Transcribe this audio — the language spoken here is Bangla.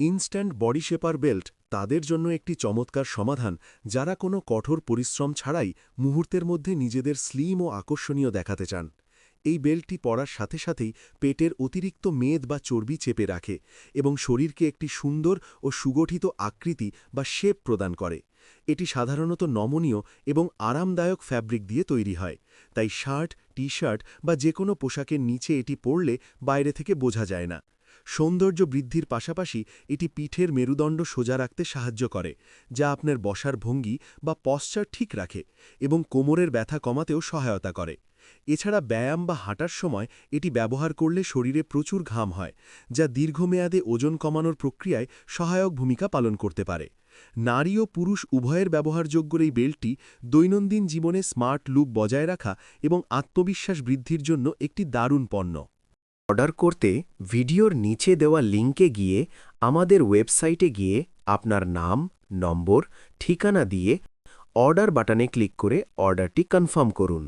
ইনস্ট্যান্ট বডি শেপার বেল্ট তাদের জন্য একটি চমৎকার সমাধান, যারা কোনো কঠোর পরিশ্রম ছাড়াই মুহূর্তের মধ্যে নিজেদের স্লিম ও আকর্ষণীয় দেখাতে চান। এই বেল্টটি পরার সাথে সাথেই পেটের অতিরিক্ত মেদ বা চর্বি চেপে রাখে এবং শরীরকে একটি সুন্দর ও সুগঠিত আকৃতি বা শেপ প্রদান করে। এটি সাধারণত নমনীয় এবং আরামদায়ক ফ্যাব্রিক দিয়ে তৈরি হয়, তাই শার্ট টি শার্ট বা যে কোনো পোশাকের নিচে এটি পরলে বাইরে থেকে বোঝা যায় না। সৌন্দর্য বৃদ্ধির পাশাপাশি এটি পিঠের মেরুদণ্ড সোজা রাখতে সাহায্য করে, যা আপনার বসার ভঙ্গি বা পশ্চার ঠিক রাখে এবং কোমরের ব্যথা কমাতেও সহায়তা করে। এছাড়া ব্যায়াম বা হাঁটার সময় এটি ব্যবহার করলে শরীরে প্রচুর ঘাম হয়, যা দীর্ঘমেয়াদে ওজন কমানোর প্রক্রিয়ায় সহায়ক ভূমিকা পালন করতে পারে। নারী ও পুরুষ উভয়ের ব্যবহারযোগ্য এই বেল্টটি দৈনন্দিন জীবনে স্মার্ট লুক বজায় রাখা এবং আত্মবিশ্বাস বৃদ্ধির জন্য একটি দারুণ পণ্য। অর্ডার করতে ভিডিওর নিচে দেওয়া লিঙ্কে গিয়ে আমাদের ওয়েবসাইটে গিয়ে আপনার নাম, নম্বর, ঠিকানা দিয়ে অর্ডার বাটনে ক্লিক করে অর্ডারটি কনফার্ম করুন।